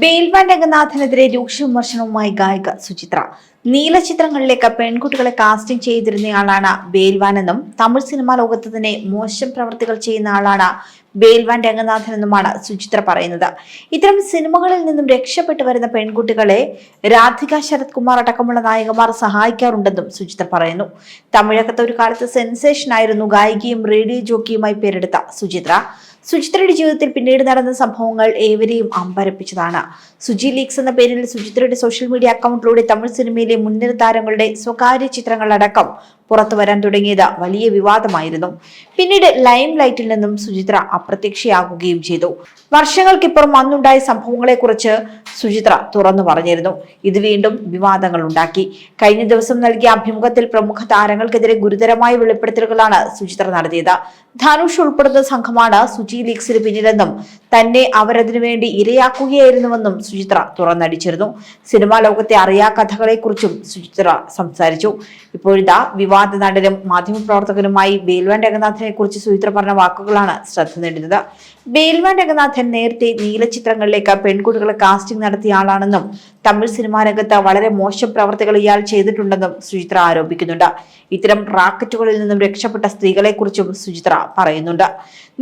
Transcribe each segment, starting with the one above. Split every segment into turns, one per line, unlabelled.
ബെയിൽവാൻ രംഗനാഥനെതിരെ രൂക്ഷ വിമർശനവുമായി ഗായിക സുചിത്ര. നീല ചിത്രങ്ങളിലേക്ക് പെൺകുട്ടികളെ കാസ്റ്റിംഗ് ചെയ്തിരുന്നയാളാണ് ബേൽവാൻ എന്നും തമിഴ് സിനിമാ ലോകത്ത് തന്നെ മോശം പ്രവർത്തികൾ ചെയ്യുന്ന ആളാണ് ബേൽവാൻ രംഗനാഥൻ എന്നുമാണ് സുചിത്ര പറയുന്നത്. ഇത്തരം സിനിമകളിൽ നിന്നും രക്ഷപ്പെട്ടു വരുന്ന പെൺകുട്ടികളെ രാധിക ശരത് കുമാർ അടക്കമുള്ള നായകന്മാർ സഹായിക്കാറുണ്ടെന്നും സുചിത്ര പറയുന്നു. തമിഴകത്ത് ഒരു കാലത്ത് സെൻസേഷൻ ആയിരുന്നു ഗായികയും റേഡിയോ ജോക്കിയുമായി പേരെടുത്ത സുചിത്ര. സുചിത്രയുടെ ജീവിതത്തിൽ പിന്നീട് നടന്ന സംഭവങ്ങൾ ഏവരെയും അമ്പരപ്പിച്ചതാണ്. സുജി ലീക്സ് എന്ന പേരിൽ സുചിത്രയുടെ സോഷ്യൽ മീഡിയ അക്കൗണ്ടിലൂടെ തമിഴ് സിനിമയിലെ മുൻനിര താരങ്ങളുടെ സ്വകാര്യ ചിത്രങ്ങളടക്കം പുറത്തു വരാൻ തുടങ്ങിയത് വലിയ വിവാദമായിരുന്നു. പിന്നീട് ലൈം ലൈറ്റിൽ നിന്നും സുചിത്ര അപ്രത്യക്ഷയാകുകയും ചെയ്തു. വർഷങ്ങൾക്കിപ്പുറം അന്നുണ്ടായ സംഭവങ്ങളെ കുറിച്ച് സുചിത്ര തുറന്നു പറഞ്ഞിരുന്നു. ഇത് വീണ്ടും വിവാദങ്ങൾ ഉണ്ടാക്കി. കഴിഞ്ഞ ദിവസം നൽകിയ അഭിമുഖത്തിൽ പ്രമുഖ താരങ്ങൾക്കെതിരെ ഗുരുതരമായ വെളിപ്പെടുത്തലുകളാണ് സുചിത്ര നടത്തിയത്. ധനുഷ് ഉൾപ്പെടുന്ന സംഘമാണ് സുചി ലീഗ്സിന് പിന്നിലെന്നും തന്നെ അവരതിനു വേണ്ടി ഇരയാക്കുകയായിരുന്നുവെന്നും സുചിത്ര തുറന്നടിച്ചിരുന്നു. സിനിമാ ലോകത്തെ അറിയാ കഥകളെക്കുറിച്ചും സുചിത്ര സംസാരിച്ചു. ഇപ്പോഴിതാ വിവാദ നടനും മാധ്യമപ്രവർത്തകനുമായി ബേൽവാൻ രംഗനാഥനെ കുറിച്ച് സുചിത്ര പറഞ്ഞ വാക്കുകളാണ് ശ്രദ്ധ നേടുന്നത്. ബേൽവാൻ രംഗനാഥൻ നേരത്തെ നീലചിത്രങ്ങളിലേക്ക് പെൺകുട്ടികളെ കാസ്റ്റിംഗ് നടത്തിയ ആളാണെന്നും തമിഴ് സിനിമാ രംഗത്ത് വളരെ മോശം പ്രവർത്തികൾ ഇയാൾ ചെയ്തിട്ടുണ്ടെന്നും സുചിത്ര ആരോപിക്കുന്നുണ്ട്. ഇത്തരം റാക്കറ്റുകളിൽ നിന്നും രക്ഷപ്പെട്ട സ്ത്രീകളെക്കുറിച്ചും സുചിത്ര പറയുന്നുണ്ട്.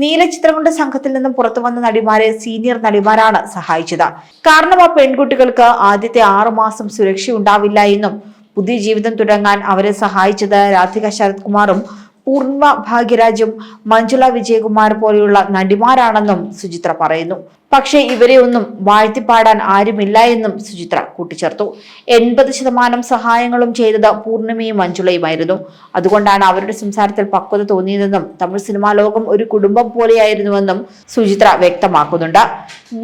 നീലചിത്രങ്ങളുടെ സംഘത്തിൽ നിന്നും പുറത്തു വന്ന നടിമാരെ സീനിയർ നടിമാരാണ് സഹായിച്ചത്. കാരണം ആ പെൺകുട്ടികൾക്ക് ആദ്യത്തെ ആറുമാസം സുരക്ഷ ഉണ്ടാവില്ല എന്നും പുതിയ ജീവിതം തുടങ്ങാൻ അവരെ സഹായിച്ചത് രാധിക ശരത് കുമാറും പൂർണ ഭാഗ്യരാജും മഞ്ജുള വിജയകുമാർ പോലെയുള്ള നടിമാരാണെന്നും സുചിത്ര പറയുന്നു. പക്ഷേ ഇവരെ ഒന്നും വാഴ്ത്തിപ്പാടാൻ ആരുമില്ല എന്നും സുചിത്ര കൂട്ടിച്ചേർത്തു. എൺപത് ശതമാനം സഹായങ്ങളും ചെയ്തത് പൂർണിമയും മഞ്ജുളയുമായിരുന്നു. അതുകൊണ്ടാണ് അവരുടെ സംസാരത്തിൽ പക്വത തോന്നിയതെന്നും തമിഴ് സിനിമാ ലോകം ഒരു കുടുംബം പോലെയായിരുന്നുവെന്നും സുചിത്ര വ്യക്തമാക്കുന്നുണ്ട്.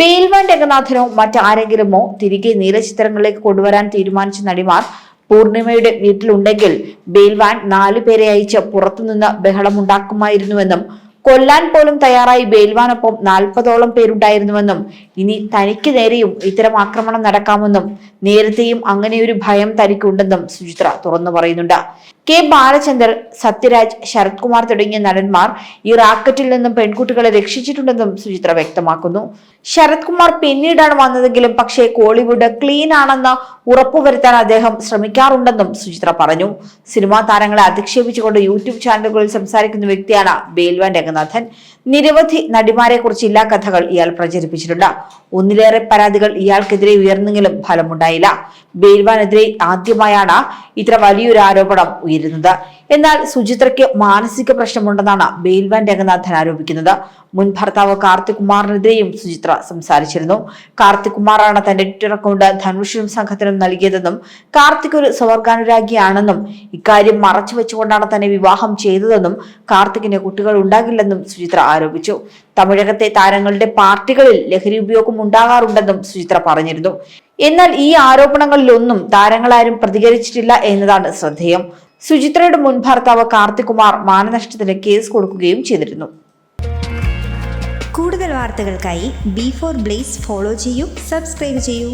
ബെയിൽവാൻ രംഗനാഥനോ മറ്റാരെങ്കിലുമോ തിരികെ നീല ചിത്രങ്ങളിലേക്ക് കൊണ്ടുവരാൻ തീരുമാനിച്ച നടിമാർ പൂർണിമയുടെ വീട്ടിലുണ്ടെങ്കിൽ ബെയിൽവാൻ നാലു പേരെ അയച്ച് പുറത്തുനിന്ന് ബഹളമുണ്ടാക്കുമായിരുന്നുവെന്നും കൊല്ലാൻ പോലും തയ്യാറായി ബെയിൽവാനൊപ്പം നാൽപ്പതോളം പേരുണ്ടായിരുന്നുവെന്നും ഇനി തനിക്ക് നേരെയും ഇത്തരം ആക്രമണം നടക്കാമെന്നും നേരത്തെയും അങ്ങനെയൊരു ഭയം തനിക്കുണ്ടെന്നും സുചിത്ര തുറന്നു പറയുന്നുണ്ട്. കെ ബാലചന്ദർ സത്യരാജ് ശരത് കുമാർ തുടങ്ങിയ നടന്മാർ ഈ റാക്കറ്റിൽ നിന്നും പെൺകുട്ടികളെ രക്ഷിച്ചിട്ടുണ്ടെന്നും സുചിത്ര വ്യക്തമാക്കുന്നു. ശരത് കുമാർ പിന്നീടാണ് വന്നതെങ്കിലും പക്ഷേ കോളിവുഡ് ക്ലീൻ ആണെന്ന് ഉറപ്പുവരുത്താൻ അദ്ദേഹം ശ്രമിക്കാറുണ്ടെന്നും സുചിത്ര പറഞ്ഞു. സിനിമാ താരങ്ങളെ അധിക്ഷേപിച്ചുകൊണ്ട് യൂട്യൂബ് ചാനലുകളിൽ സംസാരിക്കുന്ന വ്യക്തിയാണ് ബേൽവാൻ രംഗനാഥൻ. നിരവധി നടിമാരെ കുറിച്ച് ഇല്ലാ കഥകൾ ഇയാൾ പ്രചരിപ്പിച്ചിട്ടുണ്ട്. ഒന്നിലേറെ പരാതികൾ ഇയാൾക്കെതിരെ ഉയർന്നെങ്കിലും ഫലമുണ്ടായില്ല. ബേൽവാനെതിരെ ആദ്യമായാണ് ഇത്ര വലിയൊരു ആരോപണം ഉയരുന്നത്. എന്നാൽ സുചിത്രയ്ക്ക് മാനസിക പ്രശ്നമുണ്ടെന്നാണ് ബെയിൽവാൻ രംഗനാഥൻ ആരോപിക്കുന്നത്. മുൻ ഭർത്താവ് കാർത്തിക് കുമാറിനെതിരെയും സുചിത്ര സംസാരിച്ചിരുന്നു. കാർത്തിക് കുമാറാണ് തന്റെ ട്വിറ്റർ അക്കൗണ്ട് ധനുഷിനും സംഘത്തിനും നൽകിയതെന്നും കാർത്തിക് ഒരു സ്വർഗാനുരാഗിയാണെന്നും ഇക്കാര്യം മറച്ചു വെച്ചുകൊണ്ടാണ് തന്നെ വിവാഹം ചെയ്തതെന്നും കാർത്തിക്കിന് കുട്ടികൾ ഉണ്ടാകില്ലെന്നും സുചിത്ര ആരോപിച്ചു. തമിഴകത്തെ താരങ്ങളുടെ പാർട്ടികളിൽ ലഹരി ഉപയോഗം ഉണ്ടാകാറുണ്ടെന്നും സുചിത്ര പറഞ്ഞിരുന്നു. എന്നാൽ ഈ ആരോപണങ്ങളിലൊന്നും താരങ്ങളാരും പ്രതികരിച്ചിട്ടില്ല എന്നതാണ് ശ്രദ്ധേയം. സുചിത്രയുടെ മുൻ ഭർത്താവ് കാർത്തിക് കുമാർ മാനനഷ്ടത്തിന് കേസ് കൊടുക്കുകയും ചെയ്തിരുന്നു.
കൂടുതൽ വാർത്തകൾക്കായി ബി ഫോർ ബ്ലേസ് ഫോളോ ചെയ്യൂ സബ്സ്ക്രൈബ് ചെയ്യൂ.